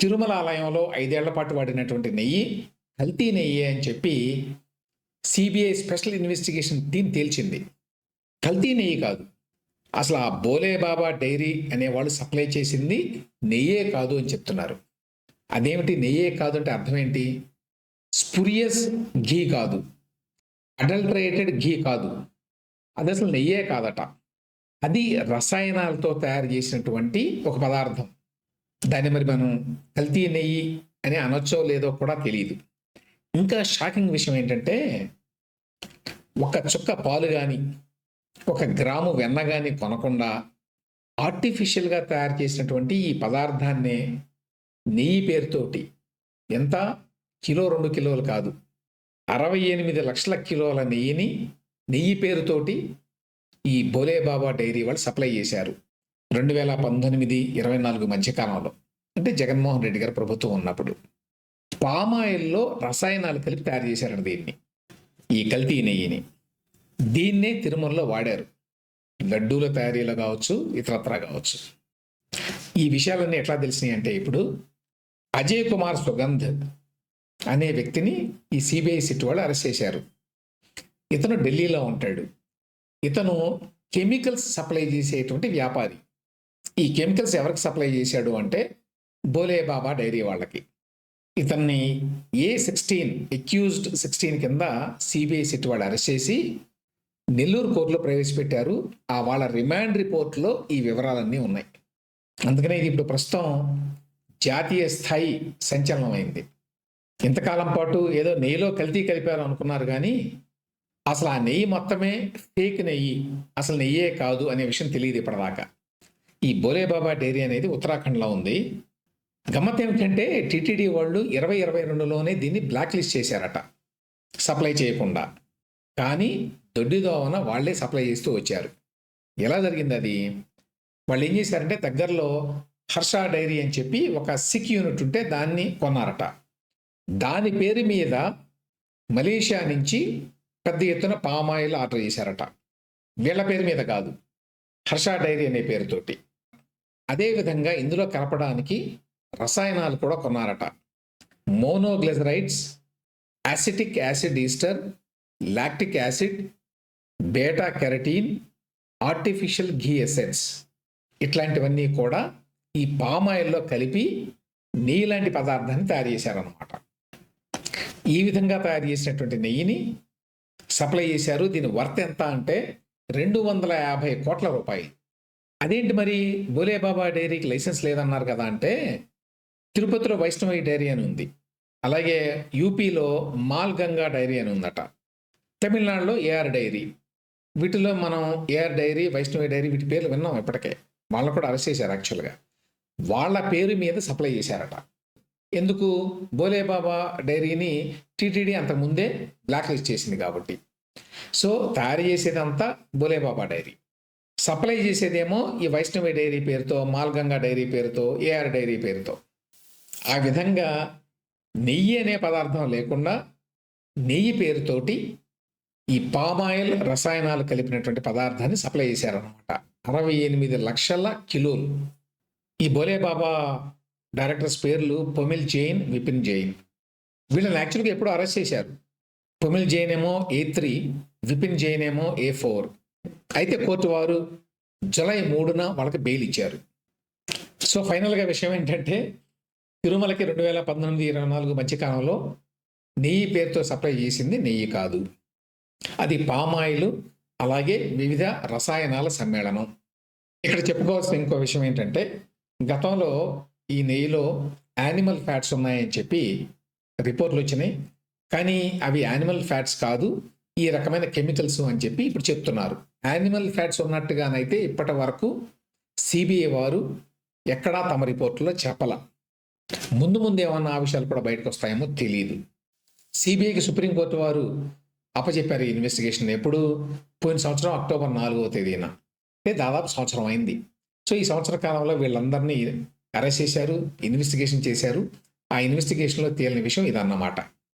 తిరుమల ఆలయంలో ఐదేళ్ళ పాటు వాడినటువంటి నెయ్యి కల్తీ నెయ్యి అని చెప్పి సిబిఐ స్పెషల్ ఇన్వెస్టిగేషన్ టీం తేల్చింది. కల్తీ నెయ్యి కాదు. అసలు ఆ బోలే బాబా డైరీ అనేవాళ్ళు సప్లై చేసింది నెయ్యే కాదు అని చెప్తున్నారు. అదేమిటి నెయ్యే కాదు అంటే అర్థం ఏంటి? స్పురియస్ ఘీ కాదు. అడల్టరేటెడ్ ఘీ కాదు. అది అసలు నెయ్యే కాదట. అది రసాయనాలతో తయారు చేసినటువంటి ఒక పదార్థం. దాన్ని మరి మనం కల్తీ నెయ్యి అని అనొచ్చో లేదో కూడా తెలియదు ఇంకా షాకింగ్ విషయం ఏంటంటే ఒక చుక్క పాలు కానీ ఒక గ్రాము వెన్న కానీ కొనకుండా ఆర్టిఫిషియల్గా తయారు చేసినటువంటి ఈ పదార్థాన్నే నెయ్యి పేరుతోటి ఎంత? కిలో రెండు కిలోలు కాదు. అరవై ఎనిమిది లక్షల కిలోల నెయ్యిని నెయ్యి పేరుతోటి ఈ బోలేబాబా డైరీ వాళ్ళు సప్లై చేశారు. రెండు వేల పంతొమ్మిది ఇరవై నాలుగు మధ్యకాలంలో అంటే జగన్మోహన్ రెడ్డి గారు ప్రభుత్వం ఉన్నప్పుడు పామాయిల్లో రసాయనాలు కలిపి తయారు చేశారట దీన్ని ఈ కల్తీ నెయ్యిని. దీన్నే తిరుమలలో వాడారు. లడ్డూల తయారీలో కావచ్చు ఇతరత్రా కావచ్చు. ఈ విషయాలన్నీ ఎట్లా తెలిసినాయి అంటే ఇప్పుడు అజయ్ కుమార్ సుగంధ్ అనే వ్యక్తిని ఈ సిబిఐ సిట్ వాళ్ళు అరెస్ట్ చేశారు. ఇతను ఢిల్లీలో ఉంటాడు. ఇతను కెమికల్స్ సప్లై చేసేటువంటి వ్యాపారి. ఈ కెమికల్స్ ఎవరికి సప్లై చేశాడు అంటే బోలే బాబా డైరీ వాళ్ళకి. ఇతన్ని ఏ సిక్స్టీన్ అక్యూజ్డ్ సిక్స్టీన్ కింద సిబిఐ సిట్ వాళ్ళు అరెస్ట్ చేసి నెల్లూరు కోర్టులో ప్రవేశపెట్టారు. ఆ వాళ్ళ రిమాండ్ రిపోర్ట్లో ఈ వివరాలన్నీ ఉన్నాయి. అందుకనే ఇది ఇప్పుడు ప్రస్తుతం జాతీయ స్థాయి సంచలనమైంది ఇంతకాలం పాటు ఏదో నెయ్యిలో కల్తీ కలిపారు అనుకున్నారు కానీ అసలు ఆ నెయ్యి మొత్తమే ఫేక్ నెయ్యి అసలు నెయ్యే కాదు అనే విషయం తెలియదు ఇప్పటిదాకా. ఈ బోలేబాబా డైరీ అనేది ఉత్తరాఖండ్లో ఉంది. గమ్మత్ ఏమిటంటే టీటీడీ వాళ్ళు ఇరవై ఇరవై రెండులోనే దీన్ని బ్లాక్ లిస్ట్ చేశారట. సప్లై చేయకుండా. కానీ దొడ్డిదోవన వాళ్ళే సప్లై చేస్తూ వచ్చారు. ఎలా జరిగింది అది? వాళ్ళు ఏం చేశారంటే దగ్గరలో హర్ష డైరీ అని చెప్పి ఒక సిక్ యూనిట్ ఉంటే దాన్ని కొన్నారట. దాని పేరు మీద మలేషియా నుంచి పెద్ద ఎత్తున పామాయిల్ ఆర్డర్ చేశారట. వీళ్ళ పేరు మీద కాదు. హర్ష డైరీ అనే పేరుతోటి. అదేవిధంగా ఇందులో కలపడానికి రసాయనాలు కూడా కొన్నారట. Monoglycerides acetic acid ester lactic acid beta carotene artificial ghee essence. ఇట్లాంటివన్నీ కూడా ఈ పామాయిల్లో కలిపి నెయ్యి పదార్థాన్ని తయారు చేశారనమాట ఈ విధంగా తయారు చేసినటువంటి నెయ్యిని సప్లై చేశారు. దీని వర్త్ ఎంత అంటే రెండు వందల యాభై కోట్ల రూపాయలు. అదేంటి మరి బోలేబాబా డైరీకి లైసెన్స్ లేదన్నారు కదా అంటే తిరుపతిలో వైష్ణవి డైరీ అని ఉంది. అలాగే యూపీలో మాల్ గంగా డైరీ అని ఉందట. తమిళనాడులో ఏఆర్ డైరీ. వీటిలో మనం ఏఆర్ డైరీ వైష్ణవి డైరీ వీటి పేర్లు విన్నాం ఇప్పటికే. వాళ్ళని కూడా అరెస్ట్ చేశారు యాక్చువల్గా వాళ్ళ పేరు మీద సప్లై చేశారట. ఎందుకు? బోలేబాబా డైరీని టీటీడీ అంతకుముందే బ్లాక్ లిస్ట్ చేసింది కాబట్టి. సో తయారు చేసేదంతా బోలేబాబా డైరీ. సప్లై చేసేదేమో ఈ వైష్ణవి డైరీ పేరుతో మాల్గంగా డైరీ పేరుతో ఏఆర్ డైరీ పేరుతో. ఆ విధంగా నెయ్యి అనే పదార్థం లేకుండా నెయ్యి పేరుతోటి ఈ పామాయిల్ రసాయనాలు కలిపినటువంటి పదార్థాన్ని సప్లై చేశారనమాట అరవై ఎనిమిది లక్షల కిలోలు. ఈ బోలేబాబా డైరెక్టర్స్ పేర్లు పొమిల్ జైన్ విపిన్ జైన్. వీళ్ళని యాక్చువల్గా ఎప్పుడు అరెస్ట్ చేశారు. పొమిల్ జైన్ ఏమో ఏ త్రీ విపిన్ జైన్ ఏమో ఏ ఫోర్. అయితే కోర్టు వారు జూలై మూడున వాళ్ళకి బెయిల్ ఇచ్చారు. సో ఫైనల్గా విషయం ఏంటంటే తిరుమలకి రెండు వేల పంతొమ్మిది ఇరవై నాలుగు మధ్యకాలంలో నెయ్యి పేరుతో సప్లై చేసింది నెయ్యి కాదు. అది పామాయిల్ అలాగే వివిధ రసాయనాల సమ్మేళనం. ఇక్కడ చెప్పుకోవాల్సిన ఇంకో విషయం ఏంటంటే గతంలో ఈ నెయ్యిలో యానిమల్ ఫ్యాట్స్ ఉన్నాయని చెప్పి రిపోర్ట్లు వచ్చినాయి. కానీ అవి యానిమల్ ఫ్యాట్స్ కాదు ఈ రకమైన కెమికల్స్ అని చెప్పి ఇప్పుడు చెప్తున్నారు. యానిమల్ ఫ్యాట్స్ ఉన్నట్టుగానైతే ఇప్పటి వరకు సిబిఐ వారు ఎక్కడా తమ రిపోర్టులో చెప్పల. ముందు ముందు ఏమన్నా ఆ విషయాలు కూడా బయటకు వస్తాయేమో తెలియదు సిబిఐకి సుప్రీంకోర్టు వారు అప్పచెప్పారు ఈ ఇన్వెస్టిగేషన్ ఎప్పుడు? పోయిన సంవత్సరం అక్టోబర్ నాలుగవ తేదీన. అంటే దాదాపు సంవత్సరం అయింది. సో ఈ సంవత్సర కాలంలో వీళ్ళందరినీ అరెస్ట్ చేశారు ఇన్వెస్టిగేషన్ చేశారు. ఆ ఇన్వెస్టిగేషన్లో తేలిన విషయం ఇదన్నమాట.